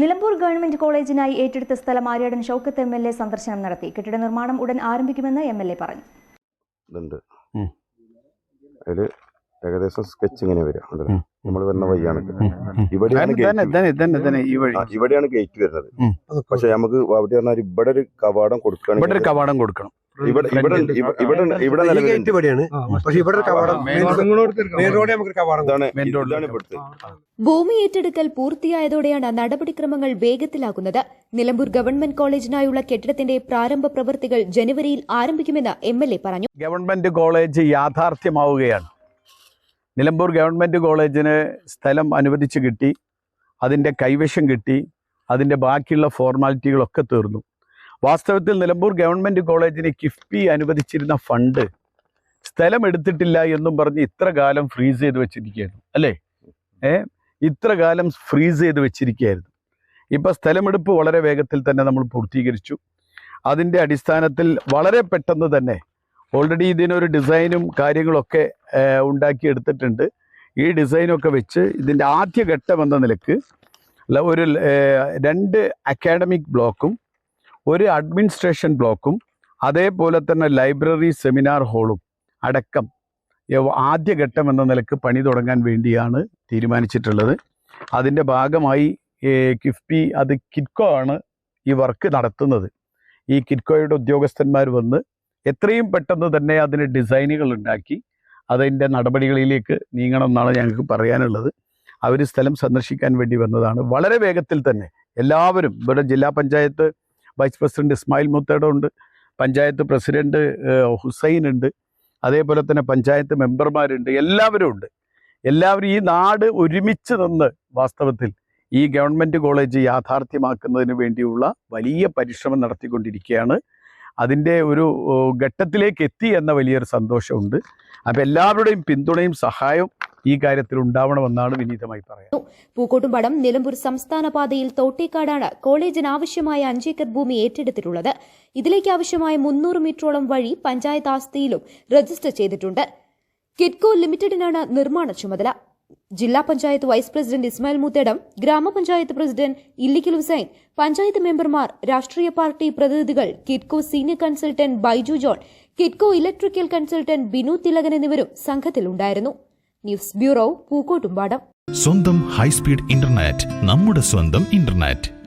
Nilambur government കോളേജിനായി ഏറ്റെടുത്ത സ്ഥലം Aryadan Shoukath M L A സന്ദർശനം നടത്തി. കെട്ടിട നിർമ്മാണം ഉടൻ ആരംഭിക്കുമെന്ന് എം എൽ എ പറഞ്ഞു. ഏകദേശം സ്കെച്ച് ഇങ്ങനെ വരിക. നമ്മൾ വരുന്ന വഴിയാണ് ഇവിടെയാണ് ഇവിടെയാണ് ഗേറ്റ് വരുന്നത്. പക്ഷെ നമുക്ക് അവിടെ പറഞ്ഞാൽ ഇവിടെ ഒരു കവാടം ഇവിടെ ഒരു കവാടം കൊടുക്കണം. ഇവിടെ ഇവിടെ ഇവിടെ ഇവിടെ ഇവിടെ പക്ഷെ കവാടം മെയിൻ നമുക്ക് കവാടം ഭൂമി ഏറ്റെടുക്കൽ പൂർത്തിയായതോടെയാണ് നടപടിക്രമങ്ങൾ വേഗത്തിലാക്കുന്നത്. നിലമ്പൂർ ഗവൺമെന്റ് കോളേജിനായുള്ള കെട്ടിടത്തിന്റെ പ്രാരംഭ പ്രവൃത്തികൾ ജനുവരിയിൽ ആരംഭിക്കുമെന്ന് എം എൽ എ പറഞ്ഞു. ഗവൺമെന്റ് കോളേജ് യാഥാർത്ഥ്യമാവുകയാണ്. നിലമ്പൂർ ഗവൺമെന്റ് കോളേജിന് സ്ഥലം അനുവദിച്ചു കിട്ടി അതിന്റെ കൈവശം കിട്ടി അതിന്റെ ബാക്കിയുള്ള ഫോർമാലിറ്റികളൊക്കെ തീർന്നു. വാസ്തവത്തിൽ നിലമ്പൂർ ഗവൺമെന്റ് കോളേജിന് കിഫ്ബി അനുവദിച്ചിരുന്ന ഫണ്ട് സ്ഥലം എടുത്തിട്ടില്ല എന്നും പറഞ്ഞ് ഇത്ര കാലം ഫ്രീസ് ചെയ്ത് വെച്ചിരിക്കുകയായിരുന്നു അല്ലേ? ഏ? ഇത്ര കാലം ഫ്രീസ് ചെയ്ത് വെച്ചിരിക്കുകയായിരുന്നു. ഇപ്പം സ്ഥലമെടുപ്പ് വളരെ വേഗത്തിൽ തന്നെ നമ്മൾ പൂർത്തീകരിച്ചു. അതിന്റെ അടിസ്ഥാനത്തിൽ വളരെ പെട്ടെന്ന് തന്നെ ഓൾറെഡി ഇതിനൊരു ഡിസൈനും കാര്യങ്ങളൊക്കെ ഉണ്ടാക്കിയെടുത്തിട്ടുണ്ട്. ഈ ഡിസൈനൊക്കെ വെച്ച് ഇതിന്റെ ആദ്യഘട്ടം എന്ന നിലയ്ക്ക് ഒരു രണ്ട് അക്കാഡമിക് ബ്ലോക്കും ഒരു അഡ്മിനിസ്ട്രേഷൻ ബ്ലോക്കും അതേപോലെ തന്നെ ലൈബ്രറി സെമിനാർ ഹാളും അടക്കം ആദ്യഘട്ടം ആദ്യ ഘട്ടം എന്ന നിലയ്ക്ക് പണി തുടങ്ങാൻ വേണ്ടിയാണ് തീരുമാനിച്ചിട്ടുള്ളത്. അതിന്റെ ഭാഗമായി കിഫ്ബി അത് കിറ്റ്കോ ആണ് ഈ വർക്ക് നടത്തുന്നത്. ഈ കിറ്റ്കോയുടെ ഉദ്യോഗസ്ഥന്മാർ വന്ന് എത്രയും പെട്ടെന്ന് തന്നെ അതിന് ഡിസൈനുകൾ ഉണ്ടാക്കി അതിന്റെ നടപടികളിലേക്ക് നീങ്ങണം എന്നാണ് ഞങ്ങൾക്ക് പറയാനുള്ളത്. അവർ സ്ഥലം സന്ദർശിക്കാൻ വേണ്ടി വന്നതാണ്. വളരെ വേഗത്തിൽ തന്നെ എല്ലാവരും ഇവിടെ ജില്ലാ പഞ്ചായത്ത് വൈസ് പ്രസിഡന്റ് ഇസ്മായിൽ മുത്തേട ഉണ്ട് പഞ്ചായത്ത് പ്രസിഡന്റ് ഹുസൈൻ ഉണ്ട് അതേപോലെ തന്നെ പഞ്ചായത്ത് മെമ്പർമാരുണ്ട് എല്ലാവരും ഉണ്ട് എല്ലാവരും ഈ നാട് ഒരുമിച്ച് നിന്ന് വാസ്തവത്തിൽ ഈ ഗവൺമെന്റ് കോളേജ് യാഥാർത്ഥ്യമാക്കുന്നതിന് വേണ്ടിയുള്ള വലിയ പരിശ്രമം നടത്തിക്കൊണ്ടിരിക്കുകയാണ്. അതിന്റെ ഒരു ഘട്ടത്തിലേക്ക് എത്തി എന്ന വലിയൊരു സന്തോഷമുണ്ട്. അപ്പോൾ എല്ലാവരുടെയും പിന്തുണയും സഹായവും ഈ കാര്യത്തിൽ ഉണ്ടാവണമെന്നാണ് വിനീതമായി പറയുന്നത്. പൂക്കോട്ടുംപടം നിലമ്പൂർ സംസ്ഥാന പാതയിൽ തോട്ടേക്കാടാണ് കോളേജിന് ആവശ്യമായ അഞ്ചേക്കർ ഭൂമി ഏറ്റെടുത്തിട്ടുള്ളത്. ഇതിലേക്ക് ആവശ്യമായ മുന്നൂറ് മീറ്ററോളം വഴി പഞ്ചായത്ത് ആസ്തിയിലും രജിസ്റ്റർ ചെയ്തിട്ടുണ്ട്. കിറ്റ്കോ ലിമിറ്റഡിനാണ് നിർമ്മാണ ചുമതല. ജില്ലാ പഞ്ചായത്ത് വൈസ് പ്രസിഡന്റ് ഇസ്മായിൽ മുത്തേടം ഗ്രാമപഞ്ചായത്ത് പ്രസിഡന്റ് ഇല്ലിക്കൽ ഹുസൈൻ പഞ്ചായത്ത് മെമ്പർമാർ രാഷ്ട്രീയ പാർട്ടി പ്രതിനിധികൾ Kitco senior consultant Baiju John Kitco electrical consultant Binu Thilakan എന്നിവരും സംഘത്തിലുണ്ടായിരുന്നു ന്യൂസ് ബ്യൂറോ പൂക്കോട്ടുംപാടം. സ്വന്തം ഹൈസ്പീഡ് ഇന്റർനെറ്റ് നമ്മുടെ സ്വന്തം ഇന്റർനെറ്റ്.